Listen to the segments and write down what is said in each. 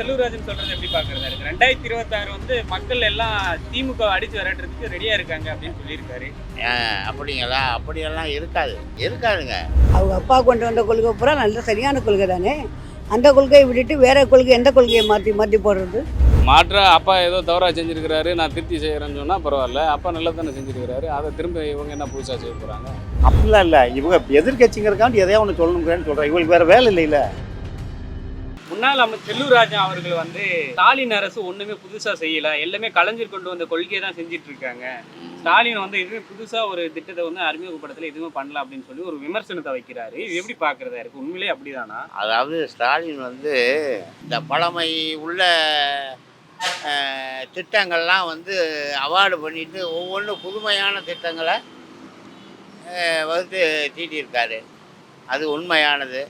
செல்லூராஜன் சொல்றது எப்படி பாக்குறதா இருக்கு? ரெண்டாயிரத்தி இருபத்தாறு வந்து மக்கள் எல்லாம் திமுக அடிச்சு விரட்டுறதுக்கு ரெடியா இருக்காங்க அப்படின்னு சொல்லியிருக்காரு. அப்படிங்களா? அப்படியெல்லாம் இருக்காது. இருக்காதுங்க. அவங்க அப்பா கொண்டு வந்த கொள்கை பூரா நல்ல சரியான கொள்கை தானே? அந்த கொள்கையை விட்டுட்டு வேற கொள்கை எந்த கொள்கையை மாற்றி மாற்றி போடுறது? மாற்றா அப்பா ஏதோ தவறாக செஞ்சிருக்கிறாரு நான் திருத்தி செய்கிறேன்னு சொன்னால் பரவாயில்ல. அப்பா நல்லா தானே செஞ்சிருக்கிறாரு. அதை திரும்ப இவங்க என்ன புதுசாக செய்ய போகிறாங்க அப்படிலாம் இல்லை. இவங்க எதிர்கட்சிங்கிறக்காண்டி எதையோ ஒன்று சொல்லணுங்கிறேன்னு சொல்கிறேன் இவங்களுக்கு வேறு வேலை இல்லைல்ல முன்னாள் அமைச்சர் ராஜா அவர்கள் வந்து ஸ்டாலின் அரசு ஒண்ணுமே புதுசா செய்யல. எல்லாமே கலைஞர் கொண்டு வந்த கொள்கையை தான் செஞ்சுட்டு இருக்காங்க. ஸ்டாலின் வந்து எதுவுமே புதுசா ஒரு திட்டத்தை வந்து அறிமுகப்படுத்தல எதுவுமே பண்ணல அப்படின்னு சொல்லி ஒரு விமர்சனத்தை வைக்கிறாரு. இது எப்படி பாக்குறதா இருக்கு? உண்மையிலே அப்படிதானா? அதாவது ஸ்டாலின் வந்து இந்த பழமை உள்ள திட்டங்கள்லாம் வந்து அவார்டு பண்ணிட்டு ஒவ்வொன்றும் புதுமையான திட்டங்களை வந்து வகுத்து தீட்டியிருக்காரு. அது உண்மையானது.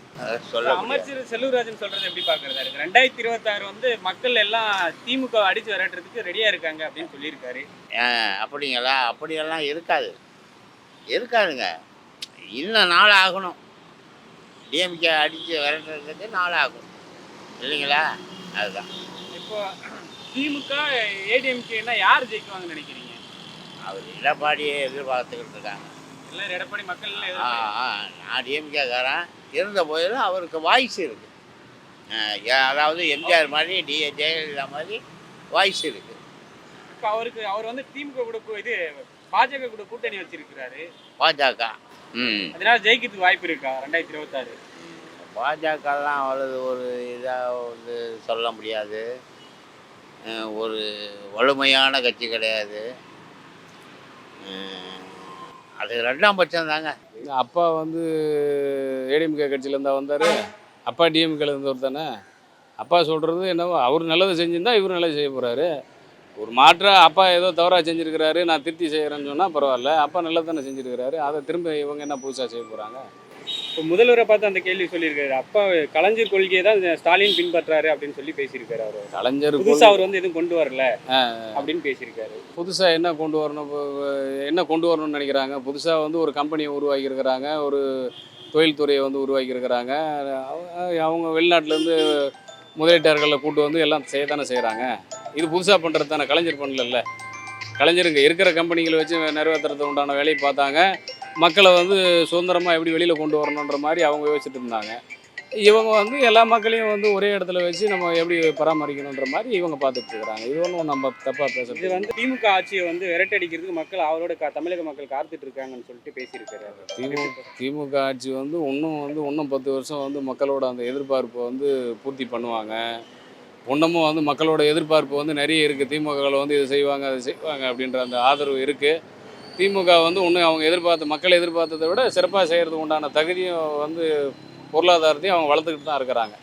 சொல்ல. அமைச்சர் செல்லூராஜன் சொல்றது எப்படி பாக்குறதா? இருக்கு ரெண்டாயிரத்தி இருபத்தாறு வந்து மக்கள் எல்லாம் திமுக அடிச்சு விரட்டுறதுக்கு ரெடியா இருக்காங்க அப்படின்னு சொல்லியிருக்காரு. அப்படிங்களா? அப்படியெல்லாம் இருக்காது. இருக்காதுங்க. இன்னும் நாள் ஆகணும். டிஎம்கே அடித்து விரட்டுறதுக்கு நாள் ஆகும். இல்லைங்களா? அதுதான். இப்போ திமுக ஏடிஎம்கேனா யார் ஜெயிக்குவாங்கன்னு நினைக்கிறீங்க? அவர் எடப்பாடியே எதிர்பார்த்துக்கிட்டு இருக்காங்க. எடப்பாடி மக்கள் நான் டிஎம்கேக்காரன். இருந்த போதிலும் அவருக்கு வாய்ஸ் இருக்குது அதாவது எம்ஜிஆர் மாதிரி டி ஜெயலலிதா மாதிரி வாய்ஸ் இருக்குது இப்போ அவருக்கு அவர் வந்து திமுக கூட இது பாஜக கூட கூட்டணி வச்சிருக்கிறாரு. பாஜக. ம். அதனால ஜெயிக்கிறதுக்கு வாய்ப்பு இருக்கா ரெண்டாயிரத்தி இருபத்தாறு? பாஜகலாம் அவ்வளவு ஒரு இதாக வந்து சொல்ல முடியாது. ஒரு வலிமையான கட்சி கிடையாது. அது ரெண்டாம் பட்சம் தாங்க. அப்பா வந்து ஏடிஎம்கே கட்சியிலேருந்தா வந்தார். அப்பா டிஎம்கேல இருந்தவர் தானே. அப்பா சொல்கிறது என்னவோ அவர் நல்லதை செஞ்சுருந்தா இவர் நல்லது செய்ய போகிறாரு ஒரு மாற்றாக அப்பா ஏதோ தவறாக செஞ்சுருக்கிறாரு நான் திருத்தி செய்கிறேன்னு சொன்னால் பரவாயில்ல. அப்பா நல்லது தானே செஞ்சிருக்கிறாரு. அதை திரும்ப இவங்க என்ன புதுசாக செய்ய போகிறாங்க இப்போ முதல்வரை பார்த்து அந்த கேள்வி சொல்லியிருக்காரு. அப்பா கலைஞர் கொள்கையை தான் ஸ்டாலின் பின்பற்றாரு அப்படின்னு சொல்லி பேசியிருக்காரு அவர். கலைஞர் புதுசா அவர் வந்து எதுவும் கொண்டு வரல அப்படின்னு பேசியிருக்காரு. புதுசாக என்ன கொண்டு வரணும் என்ன கொண்டு வரணும்னு நினைக்கிறாங்க? புதுசாக வந்து ஒரு கம்பெனியை உருவாக்கியிருக்கிறாங்க ஒரு தொழில்துறையை வந்து உருவாக்கியிருக்கிறாங்க. அவ- அவங்க வெளிநாட்டிலேருந்து முதலீட்டாளர்களை கூட்டு வந்து எல்லாம் செய்ய தானே செய்கிறாங்க இது புதுசாக பண்ணுறது தானே கலைஞர் பண்ணல கலைஞருங்க இருக்கிற கம்பெனிகளை வச்சு நிறைவேற்றுறது உண்டான வேலையை பார்த்தாங்க. மக்களை வந்து சுதந்திரமாக எப்படி வெளியில் கொண்டு வரணுன்ற மாதிரி அவங்க யோசிச்சுட்டு இருந்தாங்க. இவங்க வந்து எல்லா மக்களையும் வந்து ஒரே இடத்துல வச்சு நம்ம எப்படி பராமரிக்கணுன்ற மாதிரி இவங்க பார்த்துட்டு இருக்கிறாங்க. இது ஒன்றும் நம்ம தப்பாக இது பேசுறது வந்து திமுக ஆட்சியை வந்து விரட்டடிக்கிறதுக்கு மக்கள் அவரோட க- தமிழக மக்கள் காத்துட்டு இருக்காங்கன்னு சொல்லிட்டு பேசியிருக்காரு அவர். திமுக திமுக ஆட்சி வந்து இன்னும் வந்து இன்னும் பத்து வருஷம் வந்து மக்களோட அந்த எதிர்பார்ப்பை வந்து பூர்த்தி பண்ணுவாங்க. இன்னமும் வந்து மக்களோட எதிர்பார்ப்பு வந்து நிறைய இருக்குது திமுகவில் வந்து இது செய்வாங்க அது செய்வாங்க அப்படின்ற அந்த ஆதரவு இருக்குது திமுக வந்து ஒன்று அவங்க எதிர்பார்த்த மக்கள் எதிர்பார்த்ததை விட சிறப்பாக செய்கிறதுக்கு உண்டான தகுதியும் வந்து பொருளாதாரத்தையும் அவங்க வளர்த்துக்கிட்டு தான் இருக்கிறாங்க.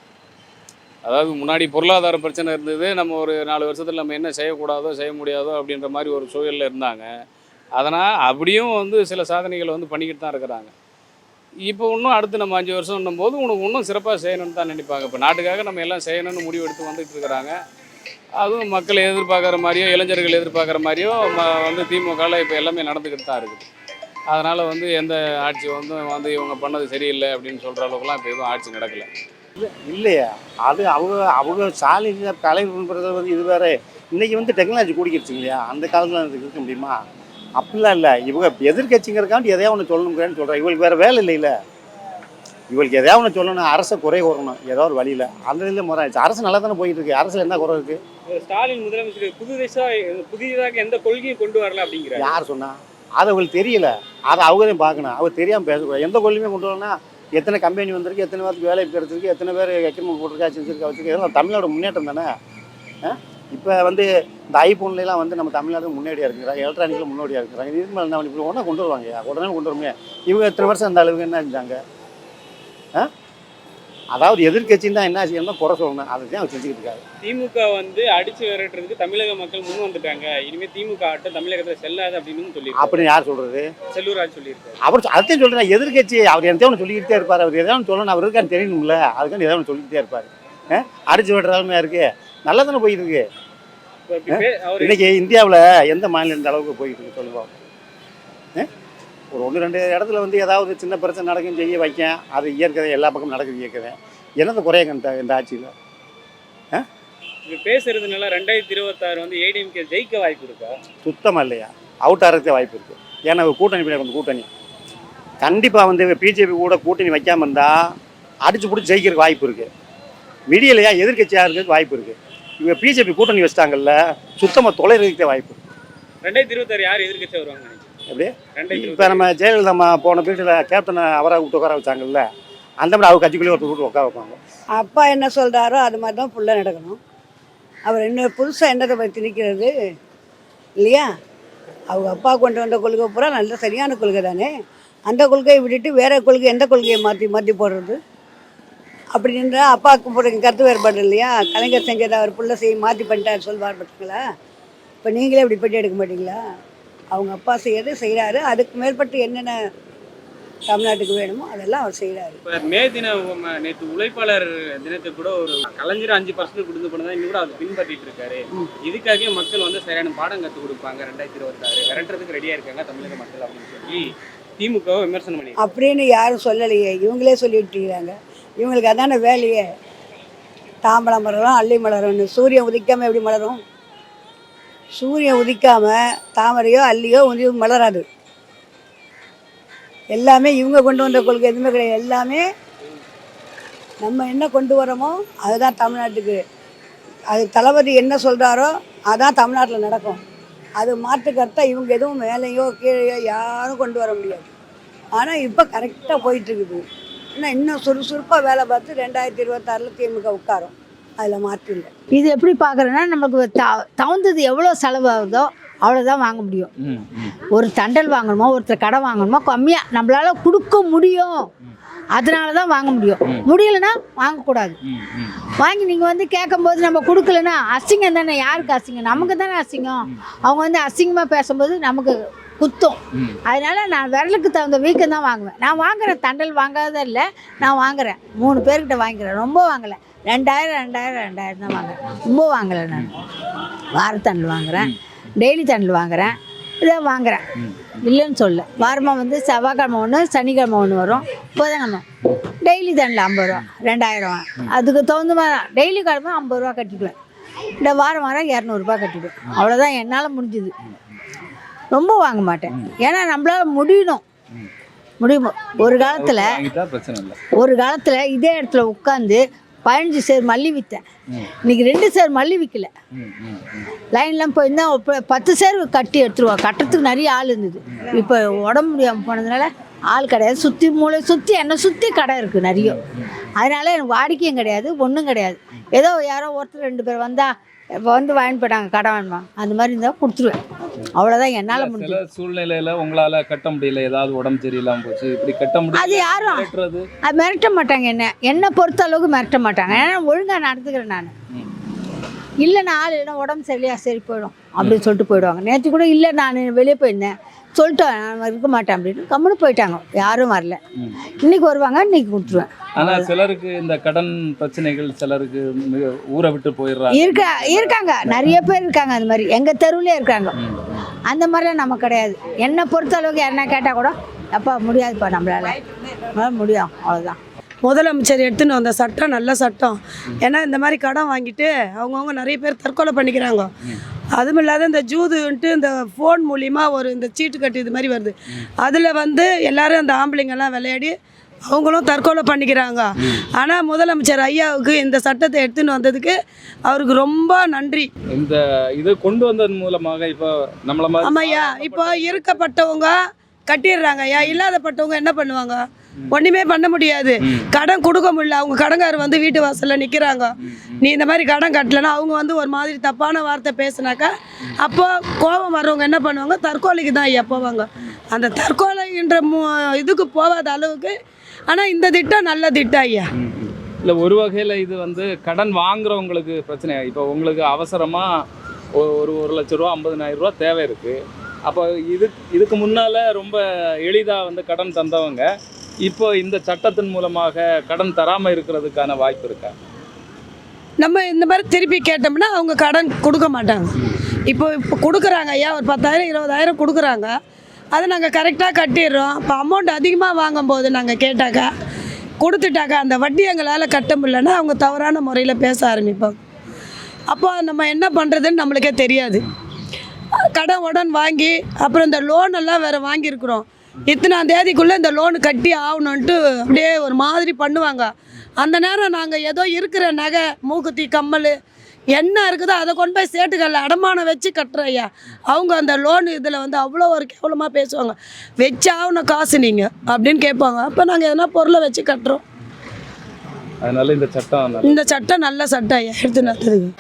அதாவது முன்னாடி பொருளாதார பிரச்சனை இருந்தது நம்ம ஒரு நாலு வருஷத்தில் நம்ம என்ன செய்யக்கூடாதோ செய்ய முடியாதோ அப்படின்ற மாதிரி ஒரு சூழலில் இருந்தாங்க. அதனால் அப்படியும் வந்து சில சாதனைகளை வந்து பண்ணிக்கிட்டு தான் இருக்கிறாங்க. இப்போ இன்னும் அடுத்து நம்ம அஞ்சு வருஷம் போது உனக்கு இன்னும் சிறப்பாக செய்யணும்னு தான் நினைப்பாங்க. இப்போ நாட்டுக்காக நம்ம எல்லாம் செய்யணும்னு முடிவு எடுத்து வந்துட்டு இருக்கிறாங்க. அதுவும் மக்கள் எதிர்பார்க்குற மாதிரியோ இளைஞர்கள் எதிர்பார்க்குற மாதிரியோ வந்து திமுகவில் இப்போ எல்லாமே நடந்துக்கிட்டு தான் இருக்குது. அதனால் வந்து எந்த ஆட்சி வந்து வந்து இவங்க பண்ணது சரியில்லை அப்படின்னு சொல்கிற அளவுக்குலாம் இப்போ எதுவும் ஆட்சி நடக்கலை. இல்லையா. அது அவங்க அவங்க ஸ்டாலின் தலைவர்ன்றது வந்து இது வேறு இன்றைக்கி வந்து டெக்னாலஜி கூடிக்கிடுச்சு இல்லையா? அந்த காலத்தில் அதுக்கு இருக்க முடியுமா? அப்படிலாம் இல்லை. இவங்க எதிர்கட்சிங்கிறக்காண்டி எதையா ஒன்று சொல்லணுங்கிறேன்னு சொல்கிறேன் இவங்களுக்கு வேறு வேலை இல்லைல்ல இவங்களுக்கு எதையா ஒன்று சொல்லணும் அரசை குறை கூறணும் ஏதோ ஒரு வழியில். அந்த இதில் முறை ஆயிடுச்சு. அரசு நல்லா தானே போயிட்டு இருக்கு. அரசில் என்ன குறை இருக்கு? ஸ்டாலின் முதலமைச்சர் புதுசா புதியதாக எந்த கொள்கையும் கொண்டு வரல அப்படிங்கிறாரு. யார் சொன்னா? அது அவங்களுக்கு தெரியல. அதை அவங்க தான் பார்க்கணும். அவர் தெரியாமல் பேசக்கூடாது. எந்த கொள்கையுமே கொண்டு வரலன்னா எத்தனை கம்பெனி வந்திருக்கு எத்தனை பேருக்கு வேலை கிடைச்சிருக்கு எத்தனை பேர் எக்கனமி போட்டிருக்கா செஞ்சிருக்கா வச்சிருக்கா இதெல்லாம் தமிழோட முன்னேற்றம் தானே? இப்போ வந்து இந்த ஐஃபோன்லாம் வந்து நம்ம தமிழ்நாடு முன்னோடியாக இருக்கிறாங்க. எலக்ட்ரானிக்கில் முன்னோடியாக இருக்கிறாங்க. இது மேலே நம்ம இப்படி ஒன்றா கொண்டு வருவாங்க. உடனே கொண்டு வருமே இவங்க எத்தனை வருஷம் அந்த அளவுக்கு என்ன செஞ்சாங்க? அதாவது எதிர்க்கட்சின்னு தான் என்ன செய்யணும் குறை சொல்லணும். அதை தான் அவர் செஞ்சுக்கிட்டு இருக்காரு. திமுக வந்து அடிச்சு விரட்டுறதுக்கு தமிழக மக்கள் முன் வந்துட்டாங்க. இனிமே திமுக ஆட்டம் தமிழகத்துல செல்லாது அப்படின்னு சொல்லி அப்படின்னு யார் சொல்கிறது செல்லூராஜ் சொல்லியிருக்காரு. அவர் அதையும் சொல்கிறேன் எதிர்க்கட்சி அவர் எந்த ஒன்று சொல்லிக்கிட்டே இருப்பார். அவர் எதாவது சொல்லணும். அவர் இருக்கான்னு தெரியணும்ல. அதுக்காண்டி எதாவது ஒன்று சொல்லிக்கிட்டே இருப்பார்? அடிச்சு விடுற ஆளுமையா இருக்கு. நல்லா தானே போயிட்டு இருக்கு. இப்ப இப்படி பே- அவர் இன்னைக்கு இந்தியாவில் எந்த மாநிலம் இந்த அளவுக்கு போயிட்டு இருக்கு சொல்லுவோம்? ஒரு ஒன்று ரெண்டு இடத்துல வந்து ஏதாவது சின்ன பிரச்சனை நடக்கும் செய்ய வைக்கேன். அது இயற்கை எல்லா பக்கமும் நடக்குது இயற்கை என்னது குறைய கண்ட இந்த ஆட்சியில்? பேசுறதுனால ரெண்டாயிரத்தி இருபத்தாறு வந்து ஏடிஎம்கே ஜெயிக்க வாய்ப்பு இருக்கா? சுத்தமாக இல்லையா? அவுட் ஆகிறதுக்கு வாய்ப்பு இருக்குது ஏன்னா கூட்டணி பின்னாடி வந்து கூட்டணி. கண்டிப்பாக வந்து பிஜேபி கூட கூட்டணி வைக்காம இருந்தால் அடிச்சு பிடிச்சி ஜெயிக்கிறதுக்கு வாய்ப்பு இருக்குது விடியலையா எதிர்க்கட்சியாக இருக்கிறதுக்கு வாய்ப்பு இருக்குது இவங்க பிஜேபி கூட்டணி வச்சிட்டாங்கல்ல சுத்தமாக தொலைறதுக்கு வாய்ப்பு ரெண்டாயிரத்தி இருபத்தாறு யார் எதிர்க்கட்சி வருவாங்க? எப்படி? இப்போ நம்ம ஜெயலலிதா அம்மா போன பீரியடில் கேப்டனை அவரை விட்டு உட்கார வச்சாங்கல்ல அந்த மாதிரி அவர் கட்சிக்குள்ளேயே ஒருத்தர் விட்டு உட்கார வைப்பாங்க. அப்பா என்ன சொல்கிறாரோ அது மாதிரி தான் ஃபுல்லாக நடக்கணும். அவர் என்ன புதுசாக என்னத்தை பற்றி நிற்கிறது இல்லையா? அவங்க அப்பா கொண்டு வந்த கொள்கை பூரா நல்ல சரியான கொள்கை தானே? அந்த கொள்கையை விட்டுட்டு வேற கொள்கை எந்த கொள்கையை மாற்றி மாற்றி போடுறது? அப்படி இருந்தால் அப்பாவுக்கு போடுற கருத்து வேறுபாடு இல்லையா? கலைஞர் செஞ்சதை அவர் புள்ள செய்ய மாற்றி பண்ணிட்டார் சொல்வார் பார்த்தீங்களா? இப்போ நீங்களே இப்படி பண்ணி எடுக்க மாட்டீங்களா? அவங்க அப்பா செய்யறது செய்கிறாரு அதுக்கு மேற்பட்டு என்னென்ன தமிழ்நாட்டுக்கு வேணுமோ அதெல்லாம் அவர் செய்கிறாரு இப்போ மே தினம் நேற்று உழைப்பாளர் தினத்துக்கு கூட ஒரு கலைஞர் அஞ்சு பர்சன்ட் கொடுத்து போனதா இன்னும் கூட அதை பின்பற்றிட்டு இருக்காரு. இதுக்காகவே மக்கள் வந்து சரியான பாடம் கற்றுக் கொடுப்பாங்க ரெண்டாயிரத்தி இருபத்தாறு. விரட்டுறதுக்கு ரெடியா இருக்காங்க தமிழக மக்கள் அப்படின்னு சொல்லி திமுக விமர்சனம் பண்ணி அப்படின்னு யாரும் சொல்லலையே. இவங்களே சொல்லிட்டு இருக்கிறாங்க இவங்களுக்கு அதான வேலையே. தாம்பழம் மலரும் அள்ளி மலரும்னு. சூரியன் உதிக்காமல் எப்படி மலரும்? சூரியன் உதிக்காமல் தாமரையோ அல்லியோ உதி மலராது. எல்லாமே இவங்க கொண்டு வந்த கொள்கை எதுவுமே கிடையாது. எல்லாமே நம்ம என்ன கொண்டு வரோமோ அதுதான் தமிழ்நாட்டுக்கு. அது தளபதி என்ன சொல்கிறாரோ அதான் தமிழ்நாட்டில் நடக்கும். அது மாற்று இவங்க எதுவும் மேலேயோ கீழேயோ யாரும் கொண்டு வர முடியாது. ஆனால் இப்போ கரெக்டாக போயிட்டுருக்குது ஆனால் இன்னும் சுறுசுறுப்பாக வேலை பார்த்து ரெண்டாயிரத்தி இருபத்தாறில் திமுக உட்காரும். அதில் மாற்றம் இல்லை. இது எப்படி பார்க்குறேன்னா நமக்கு த தகுந்தது எவ்வளோ செலவாகுதோ அவ்வளோதான் வாங்க முடியும். ஒரு தண்டல் வாங்கணுமோ ஒருத்தர் கடை வாங்கணுமோ கம்மியாக நம்மளால கொடுக்க முடியும். அதனால தான் வாங்க முடியும். முடியலன்னா வாங்கக்கூடாது. வாங்கி நீங்கள் வந்து கேட்கும்போது நம்ம கொடுக்கலன்னா அசிங்கம் தானே? யாருக்கு அசிங்கம்? நமக்கு தானே அசிங்கம்? அவங்க வந்து அசிங்கமாக பேசும்போது நமக்கு குத்தும். அதனால நான் விரலுக்கு தகுந்த வீக்கம் தான் வாங்குவேன். நான் வாங்குறேன் தண்டல் வாங்காத இல்லை நான் வாங்குறேன். மூணு பேர்கிட்ட வாங்கிக்கிறேன். ரொம்ப வாங்கலை. ரெண்டாயிரம் ரெண்டாயிரம் ரெண்டாயிரம் தான் வாங்குறேன். ரொம்ப வாங்கலை நான். வாரத்தண்டல் வாங்குறேன். டெய்லி தண்டல் வாங்குறேன். இதை வாங்குறேன். இல்லைன்னு சொல்ல வாரமாக வந்து செவ்வாய்க்கிழமை ஒன்று சனிக்கிழமை ஒன்று வரும். புதன்கிழமை டெய்லி தண்டில் ஐம்பது ரூபா ரெண்டாயிரம். அதுக்கு தகுந்த மாதிரி டெய்லி கிழமை ஐம்பது ரூபா கட்டிக்குவேன் இந்த வாரம் வாரம் இரநூறுபா கட்டிடுவேன். அவ்வளோதான் என்னால் முடிஞ்சுது. ரொம்ப வாங்க மாட்டேன். ஏன்னா நம்மளால முடியணும். முடியும். ஒரு காலத்தில் ஒரு காலத்தில் இதே இடத்துல உட்காந்து பதினஞ்சு சேர் மல்லி விற்றேன் இன்னைக்கு ரெண்டு சேர் மல்லி விற்கல லைன்லாம் போயிருந்தா இப்போ பத்து சேர் கட்டி எடுத்துருவா. கட்டுறதுக்கு நிறைய ஆள் இருந்தது. இப்போ உடம்பு முடியாமல் போனதுனால ஆள் கிடையாது. சுற்றி மூளை சுற்றி என்னை சுற்றி கடை இருக்குது நிறைய. அதனால எனக்கு வாடிக்கையும் கிடையாது ஒன்றும் கிடையாது. ஏதோ யாரோ ஒருத்தர் ரெண்டு பேர் வந்தால் இப்போ வந்து வாங்கிட்டு போயிட்டாங்க கடை வேணுமா அந்த மாதிரி இருந்தால் கொடுத்துருவேன். அவ்வளோதான் என்னால் முடிஞ்சது. சூழ்நிலையில உங்களால கட்ட முடியல ஏதாவது உடம்பு சரியில்லாம போச்சு இப்படி கட்ட அது முடியல யாரும் கட்டுறது அது மிரட்ட மாட்டாங்க என்ன என்னை பொறுத்த அளவுக்கு மிரட்ட மாட்டாங்க. ஏன்னா ஒழுங்காக நடந்துக்கிறேன் நான். இல்லை நான் ஆள் இல்லைன்னா உடம்பு சரியில்லையா சரி போயிடும் அப்படின்னு சொல்லிட்டு போயிடுவாங்க. நேற்று கூட இல்லை நான் வெளியே போயிருந்தேன். சொல்லிட்டேன் நான் இருக்க மாட்டேன் அப்படின்னு கம்முன்னு போயிட்டாங்க. யாரும் வரல. இன்னைக்கு வருவாங்க இன்னைக்கு கொடுத்துருவேன். ஆனா சிலருக்கு இந்த கடன் பிரச்சனைகள் சிலருக்கு ஊரை விட்டு போயிடுறாங்க. இருக்க இருக்காங்க. நிறைய பேர் இருக்காங்க அந்த மாதிரி. எங்கள் தெருவுலேயே இருக்காங்க. அந்த மாதிரிலாம் நம்ம கிடையாது. என்னை பொறுத்த அளவுக்கு என்ன கேட்டால் கூட அப்பா முடியாதுப்பா நம்மளால. நம்மளால முடியும். அவ்வளோதான் முதலமைச்சர் எடுத்துன்னு வந்த சட்டம் நல்ல சட்டம். ஏன்னா இந்த மாதிரி கடன் வாங்கிட்டு அவங்கவுங்க நிறைய பேர் தற்கொலை பண்ணிக்கிறாங்க. அதுவும் இல்லாத இந்த ஜூதுன்ட்டு இந்த ஃபோன் மூலிமா ஒரு இந்த சீட்டு கட்டு இது மாதிரி வருது. அதில் வந்து எல்லாரும் அந்த ஆம்பளைங்கெல்லாம் விளையாடி அவங்களும் தற்கொலை பண்ணிக்கிறாங்க. ஆனால் முதலமைச்சர் ஐயாவுக்கு இந்த சட்டத்தை எடுத்துன்னு வந்ததுக்கு அவருக்கு ரொம்ப நன்றி. இந்த இது கொண்டு வந்ததன் மூலமாக இப்போ நம்மள மாதிரி ஆமாய்யா. இப்போ இருக்கப்பட்டவங்க கட்டிடுறாங்க. ஐயா இல்லாதப்பட்டவங்க என்ன பண்ணுவாங்க? ஒன்றுமே பண்ண முடியாது. கடன் கொடுக்க முடியல. அவங்க கடன்காரர் வந்து வீட்டு வாசலில் நிற்கிறாங்க நீ இந்த மாதிரி கடன் கட்டலைன்னா அவங்க வந்து ஒரு மாதிரி தப்பான வார்த்தை பேசுனாக்கா அப்போ கோபம் வர்றவங்க என்ன பண்ணுவாங்க? தற்கொலைக்கு தான் ஐயா போவாங்க. அந்த தற்கொலைன்ற இதுக்கு போகாத அளவுக்கு. ஆனால் இந்த திட்டம் நல்ல திட்டம் ஐயா. இல்லை ஒரு வகையில் இது வந்து கடன் வாங்குறவங்களுக்கு பிரச்சனை. இப்போ உங்களுக்கு அவசரமாக ஒரு ஒரு லட்ச ரூபா ஐம்பதனாயிரம் ரூபா தேவை இருக்குது அப்போ இது இதுக்கு முன்னால் ரொம்ப எளிதாக வந்து கடன் தந்தவங்க இப்போ இந்த சட்டத்தின் மூலமாக கடன் தராமல் இருக்கிறதுக்கான வாய்ப்பு இருக்கா? நம்ம இந்த மாதிரி திருப்பி கேட்டோம்னா அவங்க கடன் கொடுக்க மாட்டாங்க. இப்போ இப்போ கொடுக்குறாங்க ஐயா ஒரு பத்தாயிரம் இருபதாயிரம் கொடுக்குறாங்க. அதை நாங்கள் கரெக்டாக கட்டிடுறோம். இப்போ அமௌண்ட் அதிகமாக வாங்கும்போது நாங்கள் கேட்டாக்கா கொடுத்துட்டாக்கா அந்த வட்டி எங்களால் கட்ட முடியலன்னா அவங்க தவறான முறையில் பேச ஆரம்பிப்பாங்க. அப்போ நம்ம என்ன பண்ணுறதுன்னு நம்மளுக்கே தெரியாது. கடன் உடன் வாங்கி அப்புறம் இந்த லோன் எல்லாம் வேறு வாங்கியிருக்கிறோம். இத்தனாம் தேதிக்குள்ளே இந்த லோன் கட்டி ஆகணுன்ட்டு அப்படியே ஒரு மாதிரி பண்ணுவாங்க. அந்த நேரம் நாங்கள் ஏதோ இருக்கிற நகை மூக்குத்தி கம்மல் என்ன இருக்குதோ அதை கொண்டு போய் சேட்டுக்கல்ல அடமானம் வச்சு ஐயா. அவங்க அந்த லோன் இதில் வந்து அவ்வளோ ஒரு கேவலமாக பேசுவாங்க. வச்சு ஆகணும் காசு நீங்கள் அப்படின்னு கேட்பாங்க. அப்போ நாங்கள் எதனா பொருளை வச்சு கட்டுறோம். அதனால இந்த சட்டம் இந்த சட்டம் நல்ல சட்டம் ஐயா. எடுத்து நடத்துதுங்க